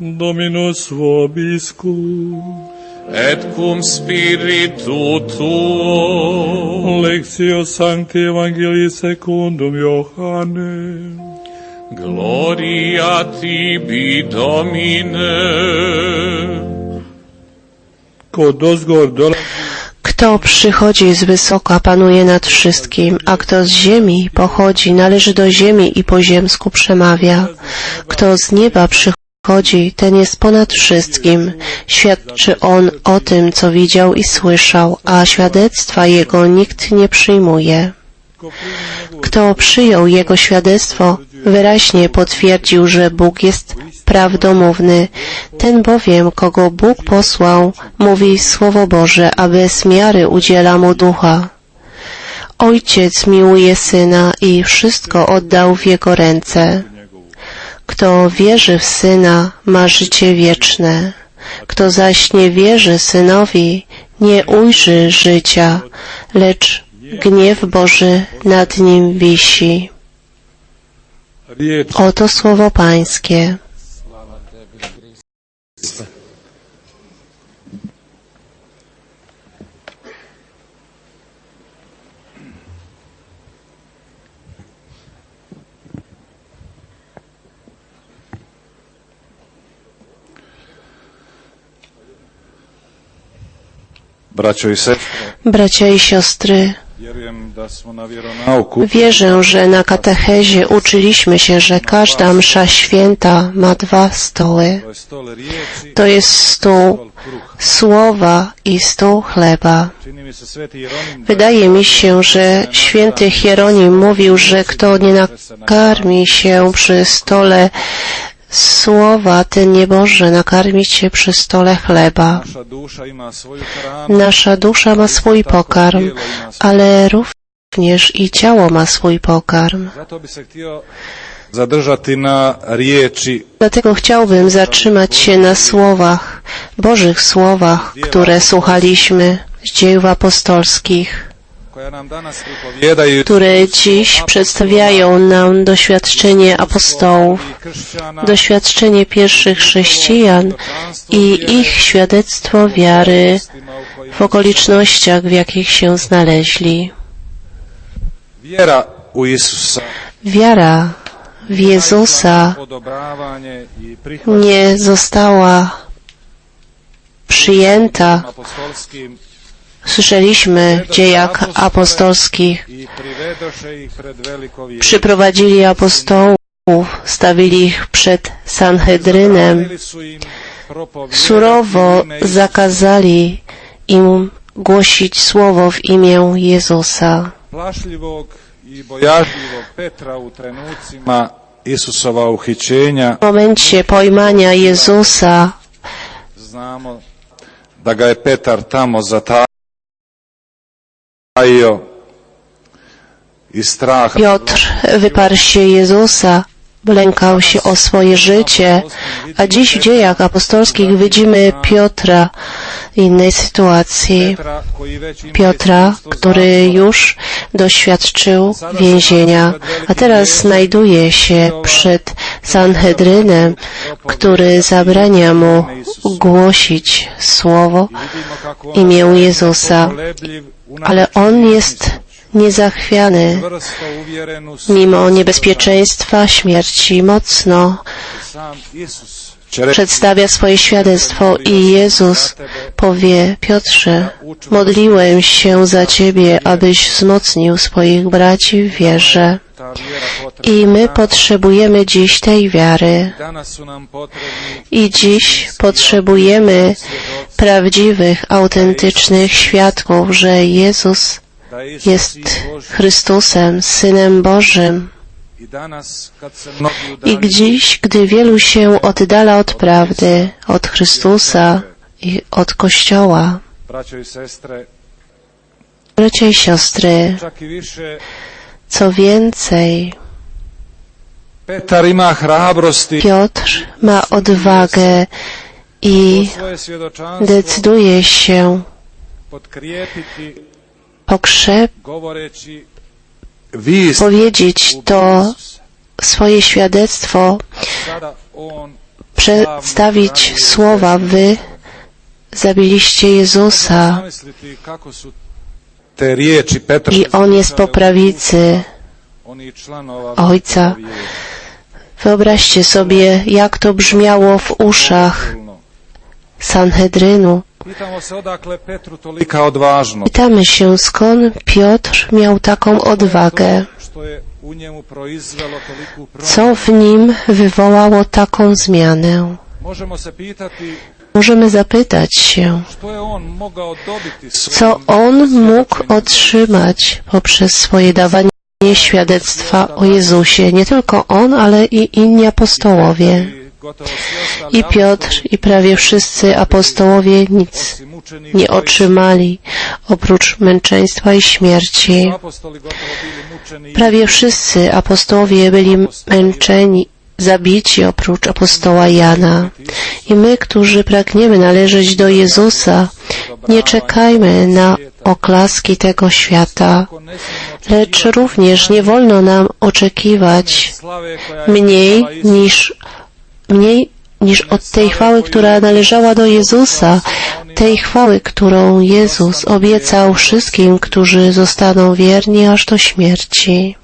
Dominus vobiscum. et cum spiritu tuo. Lectio Sancti Evangelii secundum Iohannem. Gloria tibi, Domine. Kto przychodzi z wysoka, panuje nad wszystkim, a kto z ziemi pochodzi, należy do ziemi i po ziemsku przemawia. Kto z nieba przychodzi, ten jest ponad wszystkim. Świadczy on o tym, co widział i słyszał, a świadectwa jego nikt nie przyjmuje. Kto przyjął jego świadectwo, wyraźnie potwierdził, że Bóg jest prawdomówny. Ten bowiem, kogo Bóg posłał, mówi Słowo Boże, a bez miary udziela mu ducha. Ojciec miłuje Syna i wszystko oddał w Jego ręce. Kto wierzy w Syna, ma życie wieczne. Kto zaś nie wierzy Synowi, nie ujrzy życia, lecz gniew Boży nad nim wisi. Oto słowo Pańskie. Bracia i siostry, wierzę, że na katechezie uczyliśmy się, że każda msza święta ma dwa stoły. to jest stół słowa i stół chleba. Wydaje mi się, że święty Hieronim mówił, że kto nie nakarmi się przy stole słowa, ten nie może nakarmić się przy stole chleba. Nasza dusza ma swój pokarm, ale również i ciało ma swój pokarm. Dlatego chciałbym zatrzymać się na słowach, Bożych słowach, które słuchaliśmy z dzieł apostolskich, które dziś przedstawiają nam doświadczenie apostołów, doświadczenie pierwszych chrześcijan i ich świadectvo wiary w okolicznościach, w jakich się znaleźli. Wiara w Jezusa nie została przyjęta. Słyszeliśmy dziejach apostolskich. Przyprowadzili apostołów, stawili ich przed Sanhedrynem, surowo zakazali im głosić słowo w imię Jezusa. W momencie pojmania Jezusa da ga je Petar tamo Piotr wyparł się Jezusa, lękał się o swoje życie, a dziś w dziejach apostolskich widzimy Piotra w innej sytuacji. Piotra, który już doświadczył więzienia, a teraz znajduje się przed Sanhedrynem, który zabrania mu głosić słowo, imię Jezusa, ale on jest niezachwiany. Mimo niebezpieczeństwa śmierci mocno przedstawia swoje świadectwo i Jezus powie, Piotrze, modliłem się za Ciebie, abyś wzmocnił swoich braci w wierze. I my potrzebujemy dziś tej wiary. I dziś potrzebujemy prawdziwych, autentycznych świadków, że Jezus jest. Chrystusem, Synem Bożym. I dziś, gdy wielu się oddala od prawdy, od Chrystusa i od Kościoła, bracia i siostry, co więcej, Piotr ma odwagę i decyduje się pokrzep powiedzieć to swoje świadectwo przedstawić słowa. Wy zabiliście Jezusa i On jest po prawicy Ojca. Wyobraźcie sobie, jak to brzmiało w uszach Sanhedrynu. Pytamy się, skąd Piotr miał taką odwagę, co w nim wywołało taką zmianę. Możemy zapytać się, co on mógł otrzymać poprzez swoje dawanie świadectwa o Jezusie. Nie tylko on, ale i inni apostołowie. i Piotr, i prawie wszyscy apostołowie nic nie otrzymali oprócz męczeństwa i śmierci. Prawie wszyscy apostołowie byli męczeni, zabici oprócz apostoła Jana. I my, którzy pragniemy należeć do Jezusa, nie czekajmy na oklaski tego świata, lecz również nie wolno nam oczekiwać mniej niż, mniej niż od tej chwały, która należała do Jezusa, tej chwały, którą Jezus obiecał wszystkim, którzy zostaną wierni aż do śmierci.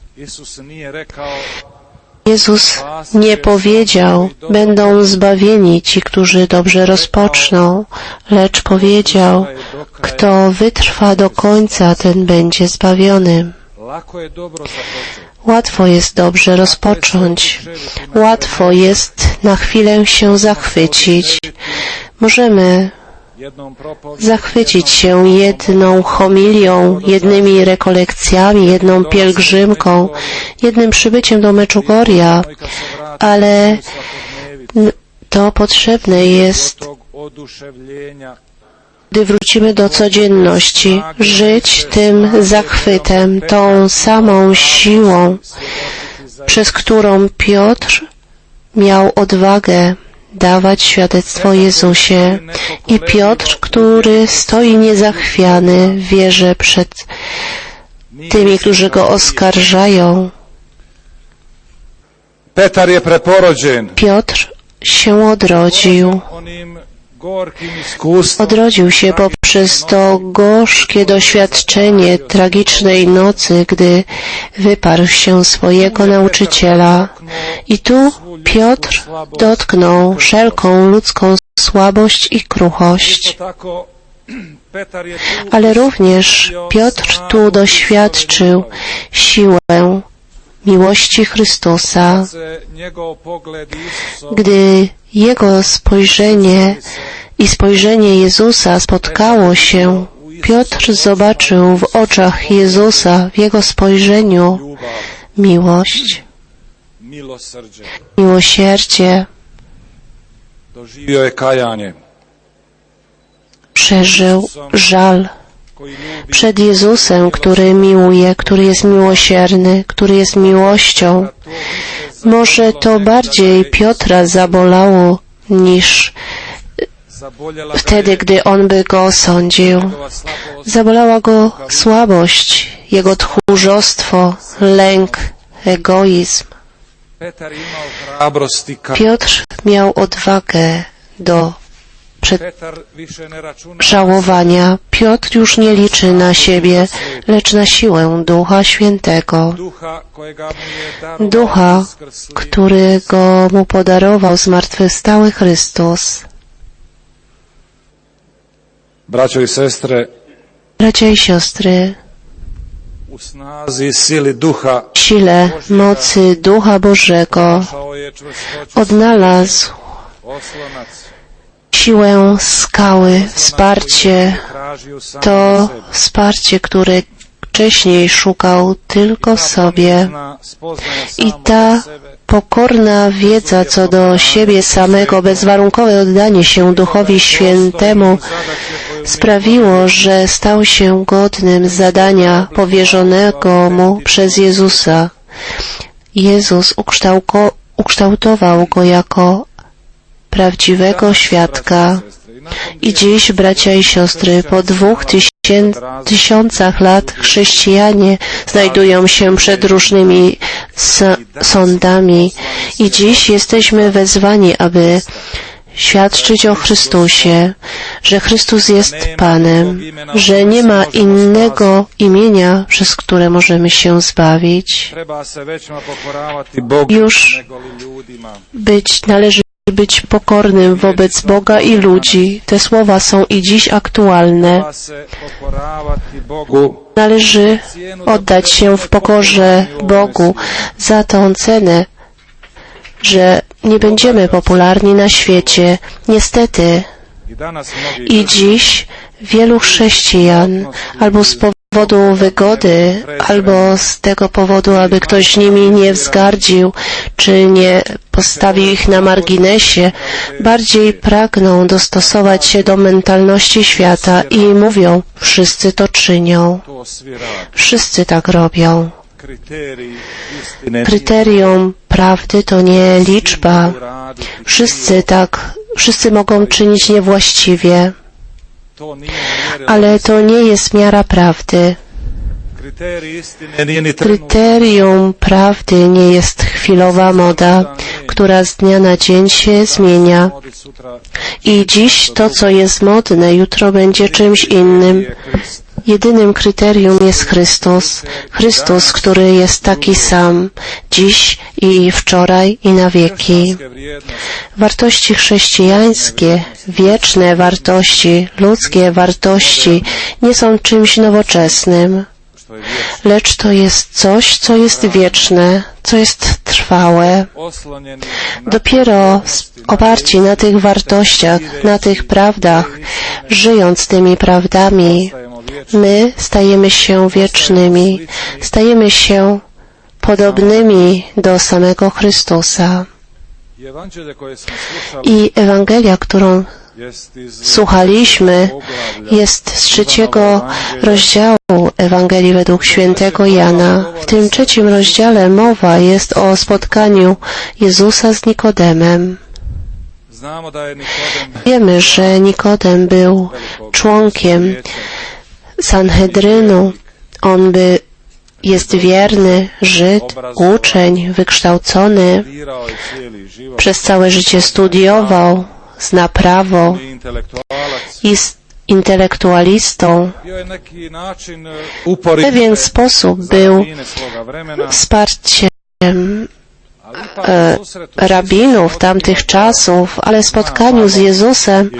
Jezus nie powiedział, będą zbawieni ci, którzy dobrze rozpoczną, lecz powiedział, kto wytrwa do końca, ten będzie zbawiony. Łatwo jest dobrze rozpocząć. Łatwo jest na chwilę się zachwycić. Możemy zachwycić się jedną homilią, jednymi rekolekcjami, jedną pielgrzymką, jednym przybyciem do Meczugoria, ale to potrzebne jest, gdy wrócimy do codzienności, żyć tym zachwytem, tą samą siłą, przez którą Piotr miał odwagę dawać świadectwo Jezusie. I Piotr, który stoi niezachwiany w wierze przed tymi, którzy go oskarżają. Piotr się odrodził. Odrodził się poprzez to gorzkie doświadczenie tragicznej nocy, gdy wyparł się swojego nauczyciela. I tu Piotr dotknął wszelką ludzką słabość i kruchość. Ale również Piotr tu doświadczył siłę miłości Chrystusa, gdy jego spojrzenie i spojrzenie Jezusa spotkało się. Piotr zobaczył w oczach Jezusa, w jego spojrzeniu miłość, miłosierdzie. Przeżył żal przed Jezusem, który miłuje, który jest miłosierny, który jest miłością. Może to bardziej Piotra zabolało niż ga wtedy, gdy on by go osądził. Zabolała go słabość, jego tchórzostwo, lęk, egoizm. Piotr miał odwagę do żałowania. Piotr już nie liczy na siebie, lecz na siłę Ducha Świętego, Ducha, uskrsli którego mu podarował zmartwychwstały Chrystus. I Bracia i siostry, snazi i duha sile mocy Ducha Bożego odnalazł siłę skały, wsparcie, to wsparcie, które wcześniej szukał tylko sobie. I ta pokorna wiedza co do siebie samego, bezwarunkowe oddanie się Duchowi Świętemu sprawiło, że stał się godnym zadania powierzonego mu przez Jezusa. Jezus ukształtował go jako prawdziwego świadka. I dziś, bracia i siostry, po dwóch tysiącach lat chrześcijanie znajdują się przed różnymi sądami i dziś jesteśmy wezwani, aby świadczyć o Chrystusie, że Chrystus jest Panem, że nie ma innego imienia, przez które możemy się zbawić. Już być, należy być pokornym wobec Boga i ludzi. Te słowa są i dziś aktualne. Należy oddać się w pokorze Bogu za tą cenę, że nie będziemy popularni na świecie. Niestety i dziś wielu chrześcijan albo z powodu wygody, albo z tego powodu, aby ktoś nimi nie wzgardził, czy nie postawił ich na marginesie, bardziej pragną dostosować się do mentalności świata i mówią, wszyscy to czynią. Wszyscy tak robią. Kryterium prawdy to nie liczba. Wszyscy tak, wszyscy mogą czynić niewłaściwie. Ale to nie jest miara prawdy. Kryterium prawdy nie jest chwilowa moda, która z dnia na dzień się zmienia. I dziś to, co jest modne, jutro będzie czymś innym. Jedynym kryterium jest Chrystus. Chrystus, który jest taki sam, dziś i wczoraj i na wieki. Wartości chrześcijańskie, wieczne wartości, ludzkie wartości nie są czymś nowoczesnym, lecz to jest coś, co jest wieczne, co jest trwałe. Dopiero oparci na tych wartościach, na tych prawdach, żyjąc tymi prawdami. My stajemy się wiecznymi, stajemy się podobnymi do samego Chrystusa. I Ewangelia, którą słuchaliśmy, jest z trzeciego rozdziału Ewangelii według świętego Jana. W tym trzecim rozdziale mowa jest o spotkaniu Jezusa z Nikodemem. Wiemy, że Nikodem był członkiem Sanhedrynu. On by jest wierny, Żyd, uczeń, wykształcony, przez całe życie studiował, zna prawo jest intelektualistą. E, W pewien sposób był wsparciem rabinów Isusom tamtych czasów, ale w spotkaniu z Jezusem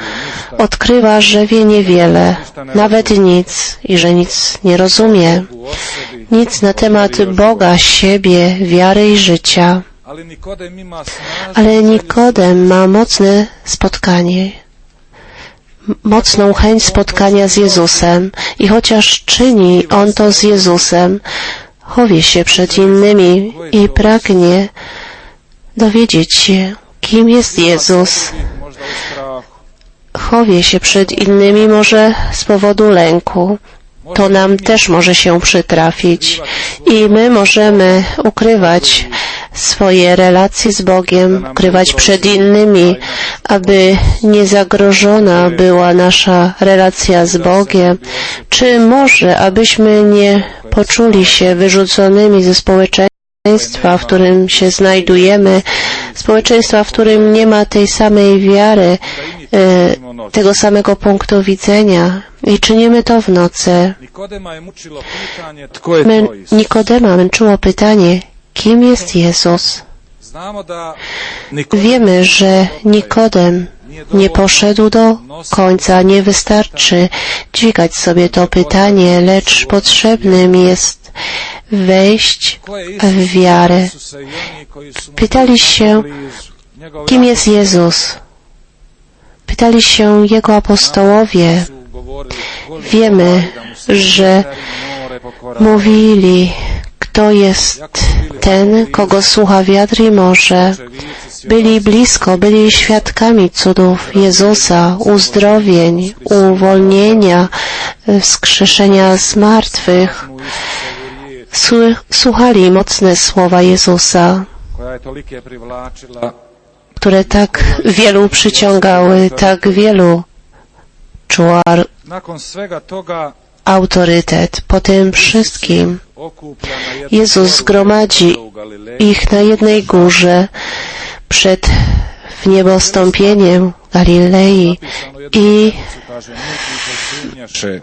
odkrywa, że wie niewiele, nawet nic i że nic nie rozumie. Nic na temat Boga, siebie, wiary i życia. Ale Nikodem ma mocne spotkanie, mocną chęć spotkania z Jezusem i chociaż czyni on to z Jezusem, chowie się przed innymi i pragnie dowiedzieć się, kim jest Jezus. Chowie się przed innymi może z powodu lęku. To nam też może się przytrafić i my możemy ukrywać swoje relacje z Bogiem, ukrywać przed innymi, aby nie zagrożona była nasza relacja z Bogiem, czy może abyśmy nie poczuli się wyrzuconymi ze społeczeństwa, w którym się znajdujemy, społeczeństwa, w którym nie ma tej samej wiary, e, tego samego punktu widzenia i czynimy to w nocy. Nikodema. Nikodema męczyło pytanie, kim jest Jezus? Wiemy, że Nikodem nie poszedł do końca, nie wystarczy dźwigać sobie to pytanie, lecz potrzebnym jest wejść w wiarę. Pytali się, kim jest Jezus? Pytali się Jego apostołowie. su govorili, "Koliko Wiemy, że veterinari more pokorava." Mówili, kto jest ten, kogo słucha wiatr i morze. Byli blisko, byli świadkami cudów Jezusa, uzdrowień, uwolnienia, wskrzeszenia z martwych. Słuchali mocne słowa Jezusa, które tak wielu przyciągały, tak wielu czuła autorytet. Po tym wszystkim Jezus zgromadzi Galilei, ich na jednej górze przed wniebostąpieniem Galilei napisano jednu i,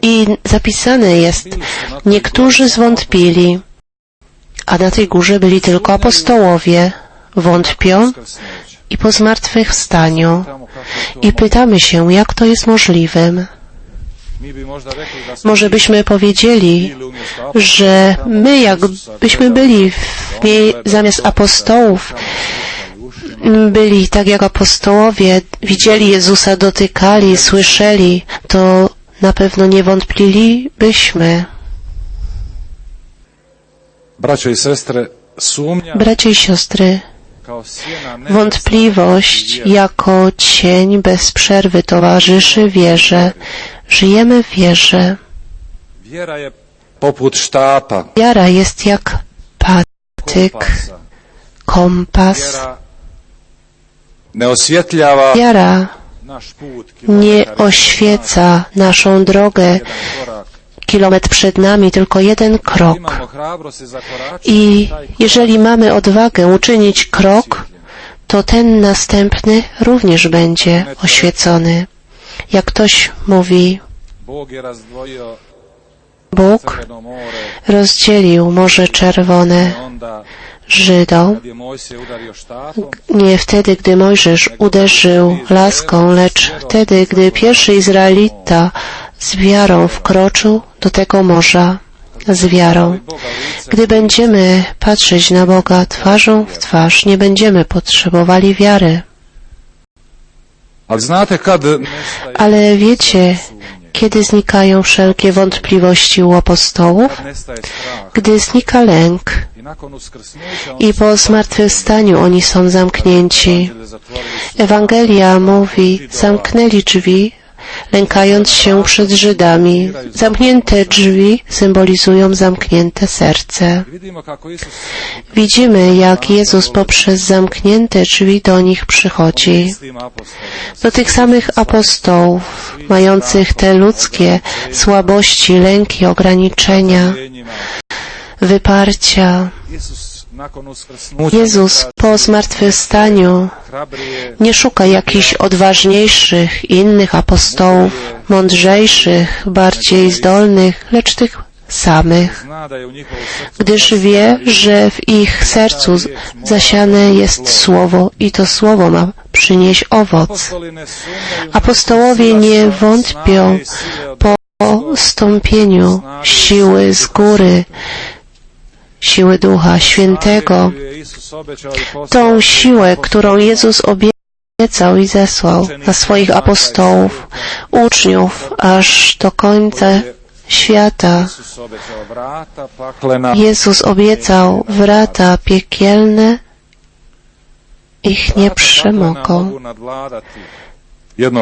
i zapisane jest, niektórzy zwątpili, a na tej górze byli tylko apostołowie, wątpią i po zmartwychwstaniu. I pytamy się, jak to jest możliwym. Może byśmy powiedzieli, że my jakbyśmy byli w mie- zamiast apostołów, byli tak jak apostołowie, widzieli Jezusa, dotykali, słyszeli, to na pewno nie wątplilibyśmy. Braćo i sumnja Bracia i siostry, wątpliwość jako cień bez przerwy towarzyszy wierze. Żyjemy w wierze. Wiara jest jak patyk, kompas. Wiara nie oświeca naszą drogę kilometr przed nami, tylko jeden krok. I jeżeli mamy odwagę uczynić krok, to ten następny również będzie oświecony. Jak ktoś mówi, Bóg rozdzielił Morze Czerwone Żydom, nie wtedy, gdy Mojżesz uderzył laską, lecz wtedy, gdy pierwszy Izraelita z wiarą wkroczył do tego morza z wiarą. Gdy będziemy patrzeć na Boga twarzą w twarz, nie będziemy potrzebowali wiary. Ale wiecie, kiedy znikają wszelkie wątpliwości u apostołów? Gdy znika lęk i po zmartwychwstaniu oni są zamknięci. Ewangelia mówi, zamknęli drzwi, lękając się przed Żydami. Zamknięte drzwi symbolizują zamknięte serce. Widzimy, jak Jezus poprzez zamknięte drzwi do nich przychodzi. Do tych samych apostołów, mających te ludzkie słabości, lęki, ograniczenia, wyparcia. Jezus po zmartwychwstaniu nie szuka jakichś odważniejszych, innych apostołów, mądrzejszych, bardziej zdolnych, lecz tych samych, gdyż wie, że w ich sercu zasiane jest Słowo i to Słowo ma przynieść owoc. Apostołowie nie wątpią po stąpieniu siły z góry, siły Ducha Świętego, tą siłę, którą Jezus obiecał i zesłał na swoich apostołów, uczniów, aż do końca świata. Jezus obiecał wrata piekielne ich nie przemogą.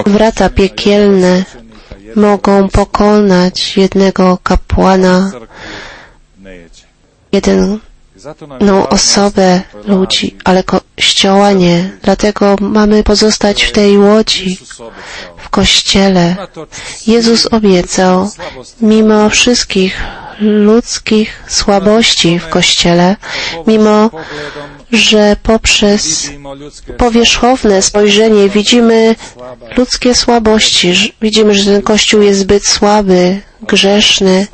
Wrata piekielne mogą pokonać jednego kapłana, crkvu neće. jedną I zato nam je važno osobę ludzi, ale kościoła nie. Dlatego mamy pozostać w tej łodzi, w kościele. Jezus obiecał, mimo wszystkich ludzkich słabości w kościele, mimo że poprzez powierzchowne spojrzenie widzimy ludzkie słabości, widzimy, że ten kościół jest zbyt słaby, grzeszny,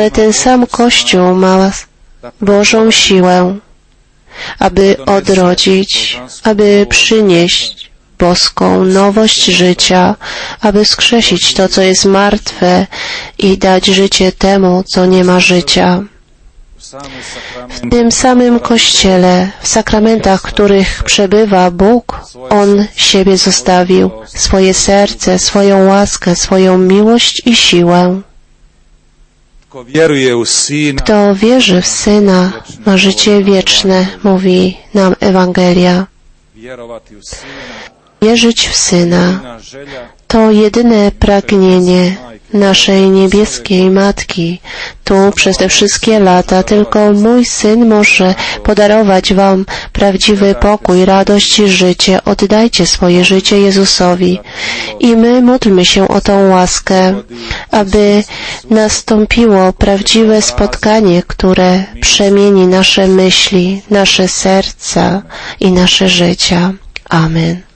ale ten sam kościół ma Bożą siłę, aby odrodzić, aby przynieść boską nowość życia, aby skrzesić to, co jest martwe i dać życie temu, co nie ma życia. W tym samym Kościele, w sakramentach, których przebywa Bóg, On siebie zostawił, swoje serce, swoją łaskę, swoją miłość i siłę. Kto wierzy w Syna, ma życie wieczne, mówi nam Ewangelia. Wierzyć w Syna to jedyne pragnienie naszej niebieskiej Matki. Tu przez te wszystkie lata tylko mój Syn może podarować Wam prawdziwy pokój, radość i życie. Oddajcie swoje życie Jezusowi. I my módlmy się o tą łaskę, aby nastąpiło prawdziwe spotkanie, które przemieni nasze myśli, nasze serca i nasze życia. Amen.